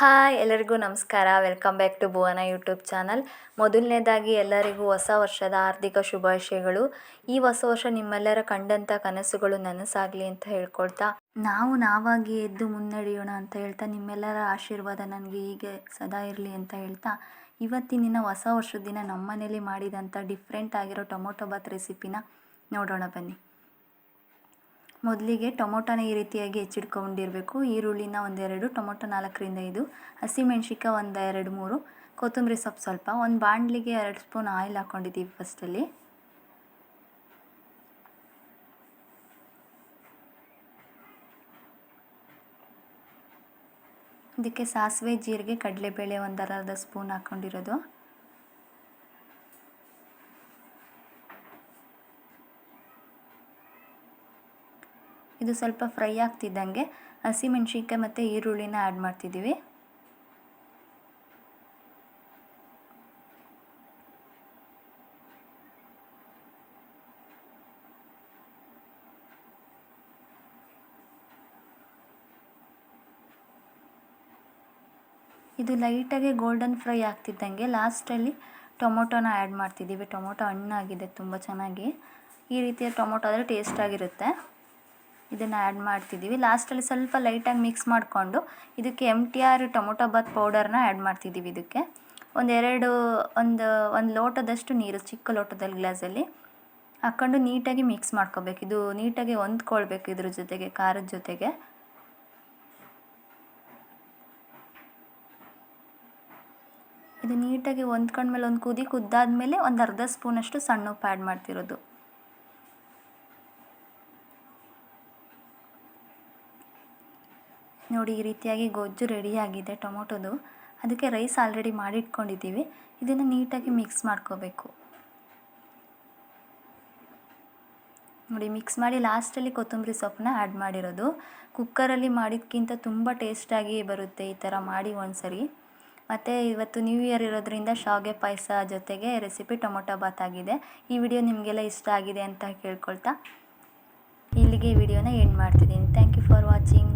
Hi, ಎಲ್ಲರಿಗೂ ನಮಸ್ಕಾರ. Welcome back to Bhuvana YouTube channel ಮೊದಲನೇದಾಗಿ ಎಲ್ಲರಿಗೂ ಹೊಸ ವರ್ಷದ ಆರ್ಥಿಕ ಶುಭಾಶಯಗಳು. ಈ ಹೊಸ ವರ್ಷ ನಿಮ್ಮೆಲ್ಲರ ಕಂಡಂಥ ಕನಸುಗಳು ನನಸಾಗಲಿ ಅಂತ ಹೇಳ್ಕೊಳ್ತಾ, ನಾವು ನಾವಾಗಿ ಎದ್ದು ಮುನ್ನಡೆಯೋಣ ಅಂತ ಹೇಳ್ತಾ, ನಿಮ್ಮೆಲ್ಲರ ಆಶೀರ್ವಾದ ನನಗೆ ಹೀಗೆ ಸದಾ ಇರಲಿ ಅಂತ ಹೇಳ್ತಾ ಇವತ್ತಿನ ಹೊಸ ವರ್ಷದ ದಿನ ನಮ್ಮನೇಲಿ ಮಾಡಿದಂಥ ಡಿಫ್ರೆಂಟ್ ಆಗಿರೋ ಟೊಮೊಟೊ ಬಾತ್ ರೆಸಿಪಿನ ನೋಡೋಣ ಬನ್ನಿ. ಮೊದಲಿಗೆ ಟೊಮೊಟೊನ ಈ ರೀತಿಯಾಗಿ ಹೆಚ್ಚಿಟ್ಕೊಂಡಿರಬೇಕು ಈರುಳ್ಳಿನ ಒಂದೆರಡು, ಟೊಮೊಟೊ ನಾಲ್ಕರಿಂದ ಐದು ಹಸಿಮೆಣ್ಸಿಕಾಯಿ ಒಂದು ಎರಡು ಮೂರು, ಕೊತ್ತಂಬರಿ ಸೊಪ್ಪು ಸ್ವಲ್ಪ, ಒಂದು ಬಾಣಲಿಗೆ ಎರಡು ಸ್ಪೂನ್ ಆಯಿಲ್ ಹಾಕ್ಕೊಂಡಿದ್ದೀವಿ ಫಸ್ಟಲ್ಲಿ ಇದಕ್ಕೆ ಸಾಸಿವೆ, ಜೀರಿಗೆ, ಕಡಲೆಬೇಳೆ ಒಂದು ಅರ್ಧ ಸ್ಪೂನ್ ಹಾಕ್ಕೊಂಡಿರೋದು ಇದು ಸ್ವಲ್ಪ ಫ್ರೈ ಆಗ್ತಿದ್ದಂಗೆ ಹಸಿಮೆಣ್ಸಿನ್ಕಾಯಿ ಮತ್ತು ಈರುಳ್ಳಿನ ಆ್ಯಡ್ ಮಾಡ್ತಿದ್ದೀವಿ. ಇದು ಲೈಟಾಗಿ ಗೋಲ್ಡನ್ ಫ್ರೈ ಆಗ್ತಿದ್ದಂಗೆ ಲಾಸ್ಟಲ್ಲಿ ಟೊಮೊಟೊನ ಆ್ಯಡ್ ಮಾಡ್ತಿದ್ದೀವಿ. ಟೊಮೊಟೊ ಹಣ್ಣಾಗಿದೆ, ತುಂಬ ಚೆನ್ನಾಗಿ. ಈ ರೀತಿಯ ಟೊಮೊಟೊ ಆದರೆ ಟೇಸ್ಟಾಗಿರುತ್ತೆ ಇದನ್ನು ಆ್ಯಡ್ ಮಾಡ್ತಿದ್ದೀವಿ. ಲಾಸ್ಟಲ್ಲಿ ಸ್ವಲ್ಪ ಲೈಟಾಗಿ ಮಿಕ್ಸ್ ಮಾಡಿಕೊಂಡು ಇದಕ್ಕೆ M T R tomato bath ಪೌಡರ್ನ ಆ್ಯಡ್ ಮಾಡ್ತಿದ್ದೀವಿ ಇದಕ್ಕೆ. ಒಂದೆರಡು ಒಂದು ಒಂದು ಲೋಟದಷ್ಟು ನೀರು, ಚಿಕ್ಕ ಲೋಟದಲ್ಲಿ ಗ್ಲಾಸಲ್ಲಿ ಹಾಕ್ಕೊಂಡು ನೀಟಾಗಿ ಮಿಕ್ಸ್ ಮಾಡ್ಕೋಬೇಕು. ಇದು ನೀಟಾಗಿ ಹೊಂದ್ಕೊಳ್ಬೇಕು ಇದ್ರ ಜೊತೆಗೆ, ಖಾರದ ಜೊತೆಗೆ. ಇದು ನೀಟಾಗಿ ಹೊಂದ್ಕೊಂಡ್ಮೇಲೆ ಒಂದು ಕುದಿ ಕುದ್ದಾದ್ಮೇಲೆ ಒಂದು ಅರ್ಧ ಸ್ಪೂನಷ್ಟು ಸಣ್ಣ ಉಪ್ಪು ಆ್ಯಡ್ ಮಾಡ್ತಿರೋದು. ನೋಡಿ ಈ ರೀತಿಯಾಗಿ ಗೊಜ್ಜು ರೆಡಿಯಾಗಿದೆ ಟೊಮೊಟೊದು. ಅದಕ್ಕೆ ರೈಸ್ ಆಲ್ರೆಡಿ ಮಾಡಿಟ್ಕೊಂಡಿದ್ದೀವಿ. ಇದನ್ನು ನೀಟಾಗಿ ಮಿಕ್ಸ್ ಮಾಡ್ಕೋಬೇಕು. ನೋಡಿ ಮಿಕ್ಸ್ ಮಾಡಿ ಲಾಸ್ಟಲ್ಲಿ ಕೊತ್ತಂಬರಿ ಸೊಪ್ಪನ್ನ ಆ್ಯಡ್ ಮಾಡಿರೋದು. ಕುಕ್ಕರಲ್ಲಿ ಮಾಡಿದ್ಕಿಂತ ತುಂಬ ಟೇಸ್ಟಾಗಿ ಬರುತ್ತೆ ಈ ಥರ ಮಾಡಿ ಒಂದ್ಸರಿ. ಮತ್ತು ಇವತ್ತು ನ್ಯೂ ಇಯರ್ ಇರೋದ್ರಿಂದ ಶಾವಿಗೆ ಪಾಯಸ ಜೊತೆಗೆ ರೆಸಿಪಿ ಟೊಮೊಟೊ ಬಾತ್ ಆಗಿದೆ. ಈ ವಿಡಿಯೋ ನಿಮಗೆಲ್ಲ ಇಷ್ಟ ಆಗಿದೆ ಅಂತ ಕೇಳ್ಕೊಳ್ತಾ ಇಲ್ಲಿಗೆ ಈ ವಿಡಿಯೋನ ಎಂಡ್ ಮಾಡ್ತಿದ್ದೀನಿ. Thank you for watching